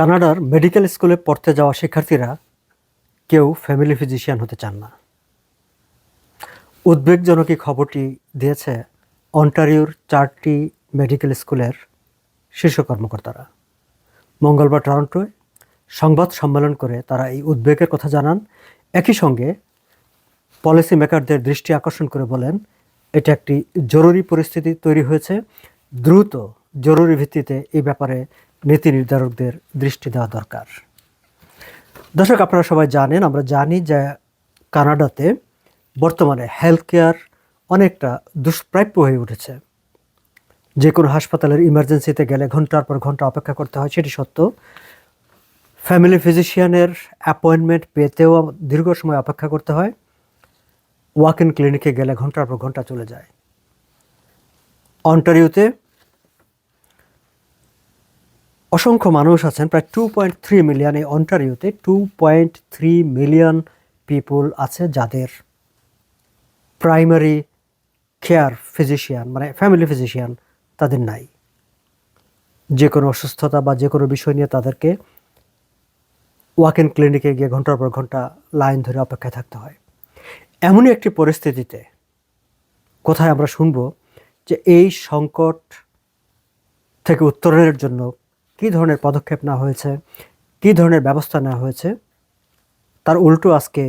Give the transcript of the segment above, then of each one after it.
কানাডার মেডিকেল স্কুলে পড়তে যাওয়া শিক্ষার্থীরা কেউ ফ্যামিলি ফিজিশিয়ান হতে চান না। উদ্বেগজনক খবরটি দিয়েছে অন্টারিওর চারটি মেডিকেল স্কুলের শীর্ষ কর্মকর্তারা। মঙ্গলবার টরন্টোয় সংবাদ সম্মেলন করে তারা এই উদ্বেগের কথা জানান। একই সঙ্গে পলিসি মেকারদের দৃষ্টি আকর্ষণ করে বলেন, এটা একটি জরুরি পরিস্থিতি তৈরি হয়েছে। দ্রুত জরুরি ভিত্তিতে এই ব্যাপারে নীতি নির্ধারকদের দৃষ্টি দেওয়া দরকার। দর্শক, আপনারা সবাই জানেন, আমরা জানি যে কানাডাতে বর্তমানে হেলথ কেয়ার অনেকটা দুষ্প্রাপ্য হয়ে উঠেছে। যে কোনো হাসপাতালের ইমার্জেন্সিতে গেলে ঘণ্টার পর ঘণ্টা অপেক্ষা করতে হয়, সেটি সত্য। ফ্যামিলি ফিজিশিয়ানের অ্যাপয়েন্টমেন্ট পেতেও দীর্ঘ সময় অপেক্ষা করতে হয়। ওয়াক ইন ক্লিনিকে গেলে ঘণ্টার পর ঘণ্টা চলে যায়। অন্টারিওতে অসংখ্য মানুষ আছেন, প্রায় টু পয়েন্ট থ্রি মিলিয়ন এই অন্টারিওতে two point three million people আছে যাদের প্রাইমারি কেয়ার ফিজিশিয়ান মানে ফ্যামিলি ফিজিশিয়ান তাদের নাই। যে কোনো অসুস্থতা বা যে কোনো বিষয় নিয়ে তাদেরকে ওয়াক ইন ক্লিনিকে গিয়ে ঘণ্টার পর ঘণ্টা লাইন ধরে অপেক্ষায় থাকতে হয়। এমনই একটি পরিস্থিতিতে কোথায় আমরা শুনব যে এই সংকট থেকে উত্তরণের জন্য কী ধরনের পদক্ষেপ নেওয়া হয়েছে? কী ধরনের ব্যবস্থা নেওয়া হয়েছে? তার উল্টো আজকে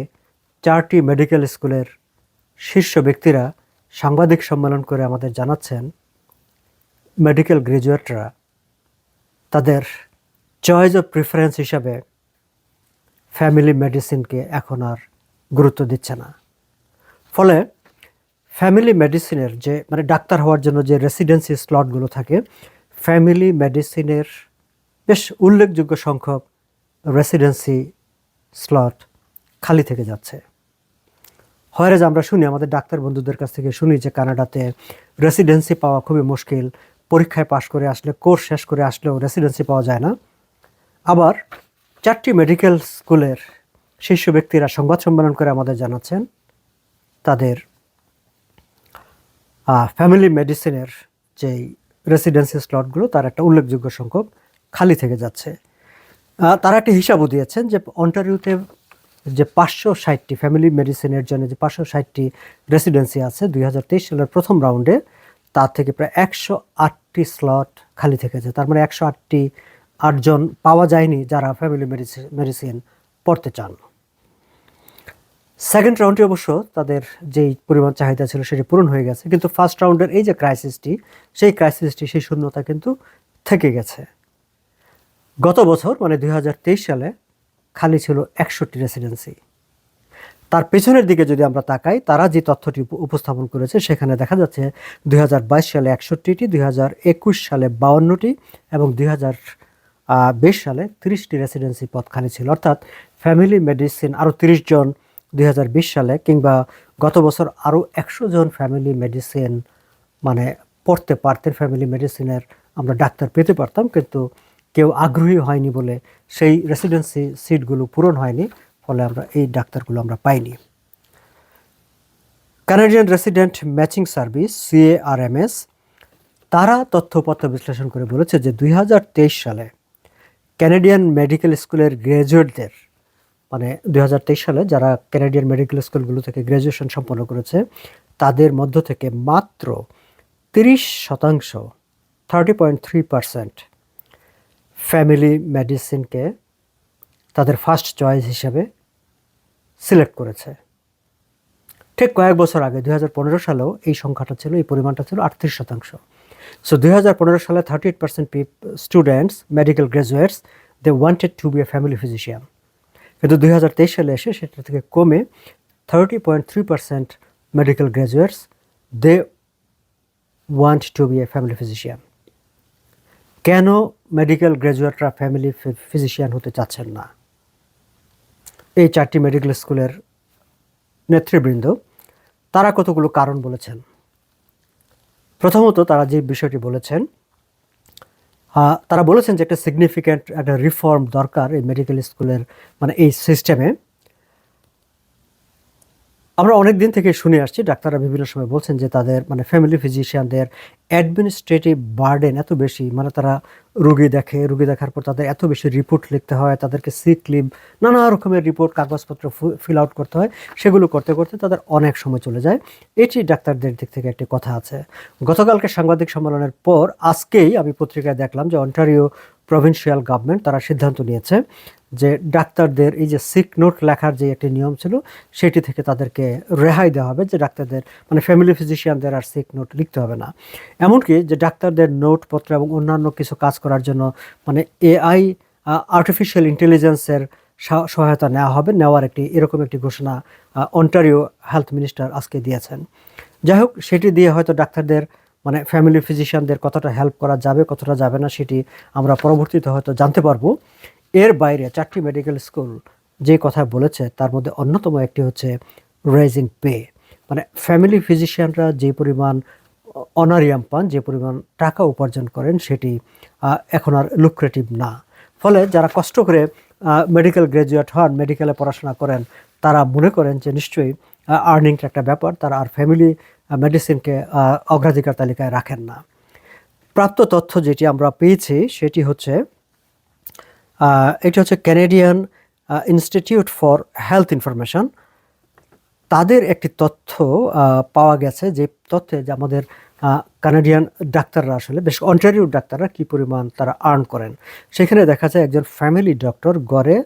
চারটি মেডিকেল স্কুলের শীর্ষ ব্যক্তিরা সাংবাদিক সম্মেলন করে আমাদের জানাচ্ছেন মেডিকেল গ্রাজুয়েটরা। তাদের চয়েস অফ প্রিফারেন্স হিসাবে ফ্যামিলি মেডিসিনকে এখন আর গুরুত্ব দিচ্ছে না। ফলে ফ্যামিলি মেডিসিনের যে মানে ডাক্তার হওয়ার জন্য যে রেসিডেন্সি স্লটগুলো থাকে, ফ্যামিলি মেডিসিনের বেশ উল্লেখযোগ্য সংখ্যক রেসিডেন্সি স্লট খালি থেকে যাচ্ছে। হয়রাজ আমরা শুনি আমাদের ডাক্তার বন্ধুদের কাছ থেকে শুনি যে কানাডাতে রেসিডেন্সি পাওয়া খুবই মুশকিল, পরীক্ষায় পাশ করে আসলে, কোর্স শেষ করে আসলেও রেসিডেন্সি পাওয়া যায় না। আবার চারটি মেডিকেল স্কুলের শীর্ষ ব্যক্তিরা সংবাদ সম্মেলন করে আমাদের জানাচ্ছেন, তাদের ফ্যামিলি মেডিসিনের যেই রেসিডেন্সি স্লটগুলো তার একটা উল্লেখযোগ্য সংখ্যক খালি থেকে যাচ্ছে। তারা একটা হিসাবও দিয়েছেন যে অন্টারিওতে যে পাঁচশো ষাটটি ফ্যামিলি মেডিসিনের জন্য যে পাঁচশো ষাটটি রেসিডেন্সি আছে দুই হাজার তেইশ সালের প্রথম রাউন্ডে তার থেকে প্রায় একশো আটটি স্লট খালি থেকেছে তার মানে একশো আটটি আটজন পাওয়া যায়নি যারা ফ্যামিলি মেডিসিন মেডিসিন পড়তে চান। সেকেন্ড রাউন্ডে অবশ্য তাদের যেই পরিমাণ চাহিদা ছিল সেটি পূরণ হয়ে গেছে। কিন্তু ফার্স্ট রাউন্ডের এই যে ক্রাইসিসটি সেই ক্রাইসিসটি সেই শূন্যতা কিন্তু থেকে গেছে। গত বছর মানে দুই হাজার তেইশ সালে, খালি ছিল একষট্টি রেসিডেন্সি তার পেছনের দিকে যদি আমরা তাকাই, তারা যে তথ্যটি উপ- উপস্থাপন করেছে, সেখানে দেখা যাচ্ছে দুই হাজার বাইশ সালে একষট্টিটি দু হাজার একুশ সালে বাউন্নটি, এবং দুই বিশ সালে তিরিশটি রেসিডেন্সি পদ খালি ছিল। অর্থাৎ ফ্যামিলি মেডিসিন আরও তিরিশ জন দুই হাজার বিশ সালে, কিংবা গত বছর আরও একশো জন ফ্যামিলি মেডিসিন মানে পড়তে পারতেন ফ্যামিলি মেডিসিনের আমরা ডাক্তার পেতে পারতাম। কিন্তু কেউ আগ্রহী হয়নি বলে সেই রেসিডেন্সি সিটগুলো পূরণ হয়নি, ফলে আমরা এই ডাক্তারগুলো আমরা পাইনি। Canadian resident matching service CARMS তারা তথ্যপত্র বিশ্লেষণ করে বলেছে যে দুই হাজার তেইশ সালে ক্যানাডিয়ান মেডিকেল স্কুলের গ্র্যাজুয়েটদের মানে দুই হাজার তেইশ সালে যারা ক্যানাডিয়ান মেডিকেল স্কুলগুলো থেকে গ্র্যাজুয়েশন সম্পন্ন করেছে, তাদের মধ্য থেকে মাত্র তিরিশ শতাংশ thirty point three percent family মেডিসিনকে তাদের ফার্স্ট চয়েস হিসেবে সিলেক্ট করেছে। ঠিক কয়েক বছর আগে দু হাজার পনেরো সালেও এই সংখ্যাটা ছিল, এই পরিমাণটা ছিল আটত্রিশ শতাংশ। সো দুই হাজার পনেরো সালে thirty eight percent students medical graduates they wanted to be a family physician কিন্তু দুই হাজার তেইশ সালে এসে সেটা থেকে কমে thirty point three percent medical graduates they want to be a family physician কেন মেডিকেল গ্র্যাজুয়েটরা ফ্যামিলি ফিজিশিয়ান হতে চাচ্ছেন না। এই চারটি মেডিকেল স্কুলের নেতৃবৃন্দ, তারা কতগুলো কারণ বলেছেন? প্রথমত তারা যে বিষয়টি বলেছেন তারা বলেছেন যে একটা সিগনিফিক্যান্ট একটা রিফর্ম দরকার এই মেডিকেল স্কুলের মানে এই সিস্টেমে আমরা অনেক দিন থেকে শুনে আসছি, ডাক্তাররা বিভিন্ন সময় বলছেন যে তাদের মানে ফ্যামিলি ফিজিশিয়ানদের অ্যাডমিনিস্ট্রেটিভ বার্ডেন এত বেশি মানে তারা রুগী দেখে, রুগী দেখার পর তাদের এত বেশি রিপোর্ট লিখতে হয়, তাদেরকে সিক লিভ নানা রকমের রিপোর্ট কাগজপত্র ফিল আউট করতে হয়, সেগুলো করতে করতে তাদের অনেক সময় চলে যায়। এটি ডাক্তারদের দিক থেকে একটি কথা আছে। গতকালকে সাংবাদিক সম্মেলনের পর আজকেই আমি পত্রিকায় দেখলাম যে অন্টারিও প্রভিন্সিয়াল গভর্নমেন্ট তারা সিদ্ধান্ত নিয়েছে যে ডাক্তারদের এই যে সিক নোট লেখার যে একটি নিয়ম ছিল, সেটি থেকে তাদেরকে রেহাই দেওয়া হবে যে ডাক্তারদের মানে ফ্যামিলি ফিজিশিয়ানদের আর সিক নোট লিখতে হবে না। এমনকি যে ডাক্তারদের নোটপত্র এবং অন্যান্য কিছু কাজ করার জন্য মানে এআই আর্টিফিশিয়াল ইন্টেলিজেন্সের সহায়তা নেওয়া হবে, নেওয়ার একটি, এরকম একটি ঘোষণা অন্টারিও হেলথ মিনিস্টার আজকে দিয়েছেন। যাই হোক, সেটি দিয়ে হয়তো ডাক্তারদের মানে ফ্যামিলি ফিজিশিয়ানদের কতটা হেল্প করা যাবে, কতটা যাবে না, সেটি আমরা পরবর্তীতে হয়তো জানতে পারব। এর বাইরে চারটি মেডিকেল স্কুল যে কথা বলেছে, তার মধ্যে অন্যতম একটি হচ্ছে রেজিং পে মানে ফ্যামিলি ফিজিশিয়ানরা যে পরিমাণ অনারিয়াম পান, যে পরিমাণ টাকা উপার্জন করেন, সেটি এখন আর লুক্রেটিভ না। ফলে যারা কষ্ট করে মেডিকেল গ্র্যাজুয়েট হন মেডিকেলে পড়াশোনা করেন, তারা মনে করেন যে নিশ্চয়ই আর্নিংটা একটা ব্যাপার, তারা আর ফ্যামিলি মেডিসিনকে অগ্রাধিকার তালিকায় রাখেন না। প্রাপ্ত তথ্য যেটি আমরা পেয়েছি, সেটি হচ্ছে এটি হচ্ছে Canadian institute for health information তাদের একটি তথ্য পাওয়া গেছে যে তথ্যে যে আমাদের কানাডিয়ান ডাক্তাররা আসলে, বেশ অন্টারিও ডাক্তাররা কী পরিমাণ তারা আর্ন করেন। সেখানে দেখা যায় একজন ফ্যামিলি ডক্টর গড়ে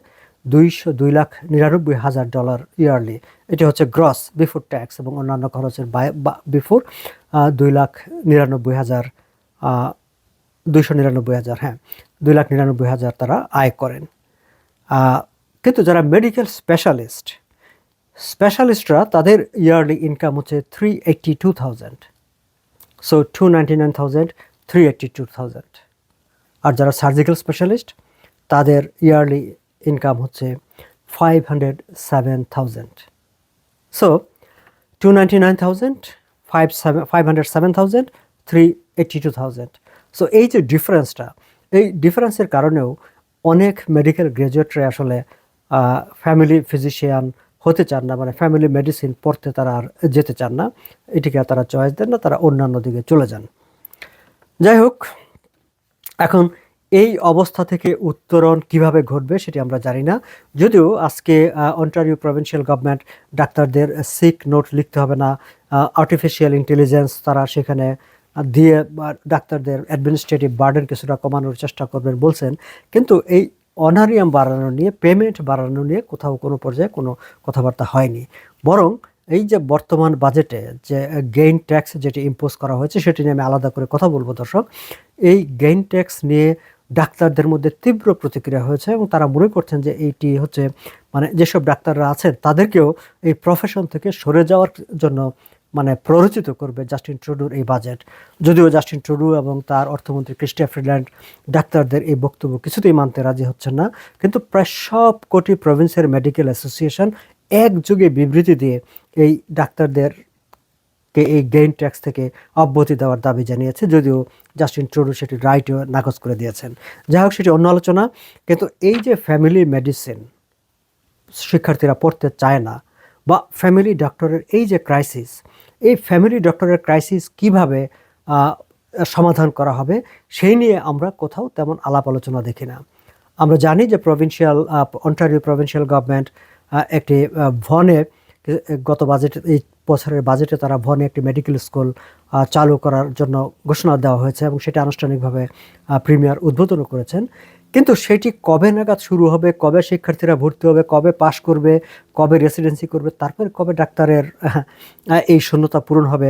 দুইশো, দুই লাখ নিরানব্বই হাজার ডলার ইয়ারলি এটি হচ্ছে গ্রস বিফোর ট্যাক্স এবং অন্যান্য খরচের বিফোর দুই লাখ নিরানব্বই হাজার দুইশো নিরানব্বই হাজার হ্যাঁ দুই লাখ নিরানব্বই হাজার তারা আয় করেন। কিন্তু যারা মেডিকেল স্পেশালিস্ট স্পেশালিস্টরা তাদের ইয়ারলি ইনকাম হচ্ছে three eighty two thousand so two ninety nine thousand three eighty two thousand আর যারা সার্জিক্যাল স্পেশালিস্ট তাদের ইয়ারলি ইনকাম হচ্ছে five hundred seven thousand so two ninety nine thousand five seven five hundred seven thousand three eighty two thousand so এই যে ডিফারেন্সটা এই ডিফারেন্সের কারণেও অনেক medical গ্র্যাজুয়েটরা আসলে ফ্যামিলি ফিজিশিয়ান হতে চান না মানে ফ্যামিলি মেডিসিন পড়তে তারা আর যেতে চান না। এটিকে তারা চয়েস দেন না, তারা অন্যান্য দিকে চলে যান। যাই হোক, এখন এই অবস্থা থেকে উত্তরণ কীভাবে ঘটবে সেটি আমরা জানি না। যদিও আজকে অন্টারিও প্রভিন্সিয়াল গভর্নমেন্ট ডাক্তারদের সিক নোট লিখতে হবে না আর্টিফিশিয়াল ইন্টেলিজেন্স তারা সেখানে দিয়ে ডাক্তারদের অ্যাডমিনিস্ট্রেটিভ বার্ডেন কিছুটা কমানোর চেষ্টা করবেন বলছেন। কিন্তু এই অনারিয়াম বাড়ানো নিয়ে পেমেন্ট বাড়ানো নিয়ে কোথাও কোনো পর্যায়ে কোনো কথাবার্তা হয়নি। বরং এই যে বর্তমান বাজেটে যে গেইন ট্যাক্স যেটি ইম্পোজ করা হয়েছে, সেটি নিয়ে আমি আলাদা করে কথা বলব দর্শক। এই গেইন ট্যাক্স নিয়ে ডাক্তারদের মধ্যে তীব্র প্রতিক্রিয়া হয়েছে এবং তারা মনে করছেন যে এইটি হচ্ছে মানে যেসব ডাক্তাররা আছেন, তাদেরকেও এই প্রফেশন থেকে সরে যাওয়ার জন্য মানে প্ররোচিত করবে জাস্টিন ট্রুডুর এই বাজেট। যদিও জাস্টিন ট্রুডু এবং তার অর্থমন্ত্রী ক্রিস্টিয়া ফ্রিল্যান্ড ডাক্তারদের এই বক্তব্য কিছুতেই মানতে রাজি হচ্ছেন না। কিন্তু প্রায় সব কোটি প্রভিন্সের মেডিকেল অ্যাসোসিয়েশন একযোগে বিবৃতি দিয়ে এই ডাক্তারদের কে এই গেইন ট্যাক্স থেকে অব্যাহতি দেওয়ার দাবি জানিয়েছে। যদিও জাস্টিন ট্রুডু সেটি রাইটও নাকচ করে দিয়েছেন। যাই হোক, সেটি অন্য আলোচনা। কিন্তু এই যে ফ্যামিলি মেডিসিন শিক্ষার্থীরা পড়তে চায় না বা ফ্যামিলি ডক্টরের এই যে ক্রাইসিস এই ফ্যামিলি ডক্টরের ক্রাইসিস কীভাবে সমাধান করা হবে, সেই নিয়ে আমরা কোথাও তেমন আলাপ আলোচনা দেখি না। আমরা জানি যে প্রভিন্সিয়াল অন্টারিও প্রভিন্সিয়াল গভর্নমেন্ট একটি ভনে গত বাজেটে এই বছরের বাজেটে তারা ভনে একটি মেডিকেল স্কুল চালু করার জন্য ঘোষণা দেওয়া হয়েছে এবং সেটা আনুষ্ঠানিকভাবে প্রিমিয়ার উদ্বোধনও করেছেন। কিন্তু সেটি কবে নাগাদ শুরু হবে, কবে শিক্ষার্থীরা ভর্তি হবে, কবে পাশ করবে, কবে রেসিডেন্সি করবে, তারপরে কবে ডাক্তারের এই শূন্যতা পূরণ হবে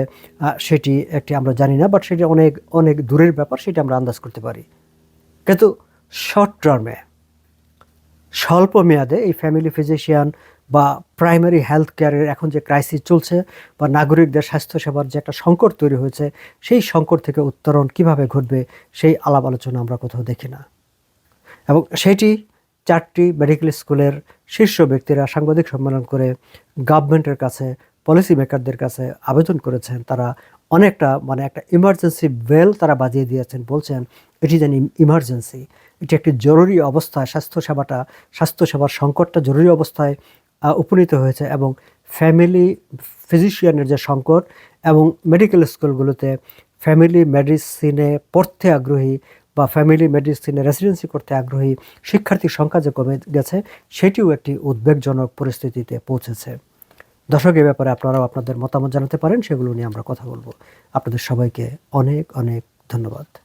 সেটি একটি আমরা জানি না বাট সেটি অনেক অনেক দূরের ব্যাপার, সেটি আমরা আন্দাজ করতে পারি। কিন্তু শর্ট টার্মে স্বল্প মেয়াদে এই ফ্যামিলি ফিজিশিয়ান বা প্রাইমারি হেলথ কেয়ারের এখন যে ক্রাইসিস চলছে, বা নাগরিকদের স্বাস্থ্যসেবার যে একটা সংকট তৈরি হয়েছে, সেই সংকট থেকে উত্তরণ কীভাবে ঘটবে, সেই আলাপ আলোচনা আমরা কোথাও দেখি না। এবং সেটি চারটি মেডিকেল স্কুলের শীর্ষ ব্যক্তিরা সাংবাদিক সম্মেলন করে গভর্নমেন্টের কাছে পলিসি মেকারদের কাছে আবেদন করেছেন। তারা অনেকটা মানে একটা ইমার্জেন্সি বেল তারা বাজিয়ে দিয়েছেন, বলছেন এটি যেন ইমার্জেন্সি এটি একটি জরুরি অবস্থায় স্বাস্থ্যসেবাটা, স্বাস্থ্যসেবার সংকটটা জরুরি অবস্থায় উপনীত হয়েছে এবং ফ্যামিলি ফিজিশিয়ানের যে সংকট এবং মেডিকেল স্কুলগুলোতে ফ্যামিলি মেডিসিনে পড়তে আগ্রহী বা ফ্যামিলি মেডিসিনে রেসিডেন্সি করতে আগ্রহী শিক্ষার্থীর সংখ্যা যে কমে গেছে, সেটিও একটি উদ্বেগজনক পরিস্থিতিতে পৌঁছেছে। দর্শক, এ ব্যাপারে আপনারাও আপনাদের মতামত জানাতে পারেন, সেগুলো নিয়ে আমরা কথা বলব। আপনাদের সবাইকে অনেক অনেক ধন্যবাদ।